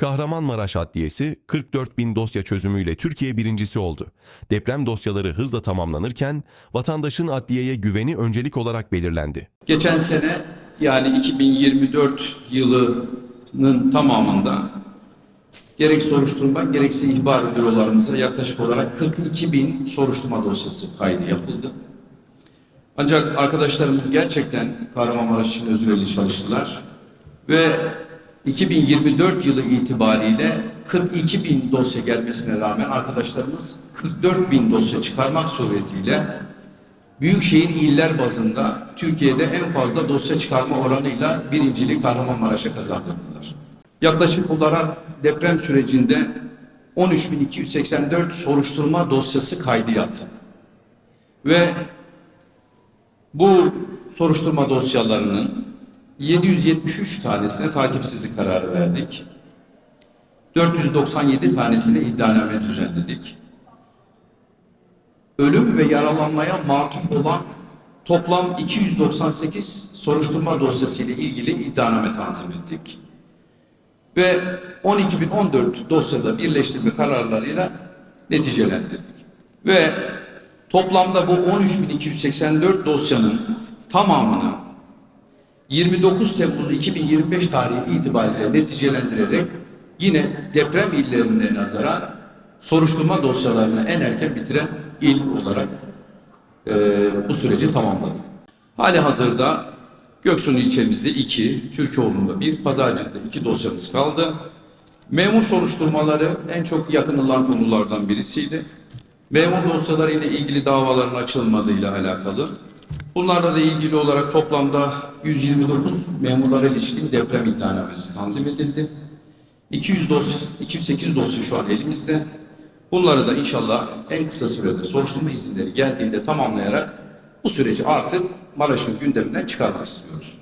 Kahramanmaraş Adliyesi 44 bin dosya çözümüyle Türkiye birincisi oldu. Deprem dosyaları hızla tamamlanırken vatandaşın adliyeye güveni öncelik olarak belirlendi. Geçen sene yani 2024 yılının tamamında gerek soruşturma gerekse ihbar bürolarımıza yaklaşık olarak 42 bin soruşturma dosyası kaydı yapıldı. Ancak arkadaşlarımız gerçekten Kahramanmaraş için özverili çalıştılar ve 2024 yılı itibariyle 42 bin dosya gelmesine rağmen arkadaşlarımız 44 bin dosya çıkarmak suretiyle Büyükşehir iller bazında Türkiye'de en fazla dosya çıkarma oranıyla birinciliği Kahramanmaraş'a kazandırdılar. Yaklaşık olarak deprem sürecinde 13.284 soruşturma dosyası kaydı yaptık. Ve bu soruşturma dosyalarının 773 tanesine takipsizlik kararı verdik. 497 tanesine iddianame düzenledik ölüm ve yaralanmaya matuf olan toplam 298 soruşturma dosyası ile ilgili iddianame tanzim ettik. Ve 12.014 dosyada birleştirme kararlarıyla neticelendirdik. Ve toplamda bu 13.284 dosyanın tamamını 29 Temmuz 2025 tarihi itibariyle neticelendirerek yine deprem illerine nazaran soruşturma dosyalarını en erken bitiren il olarak e, bu süreci tamamladık. Hali hazırda Göksun ilçemizde iki, Türkoğlu'nda bir, Pazarcık'ta iki dosyamız kaldı. Memur soruşturmaları en çok yakınılan konulardan birisiydi. Memur dosyaları ile ilgili davaların açılmadığıyla alakalı. Bunlarla da ilgili olarak toplamda 129 memurlara ilişkin deprem iddianamesi tanzim edildi. 200 dosya, 208 dosya şu an elimizde. Bunları da inşallah en kısa sürede soruşturma izinleri geldiğinde tamamlayarak bu süreci artık Maraş'ın gündeminden çıkarmak istiyoruz.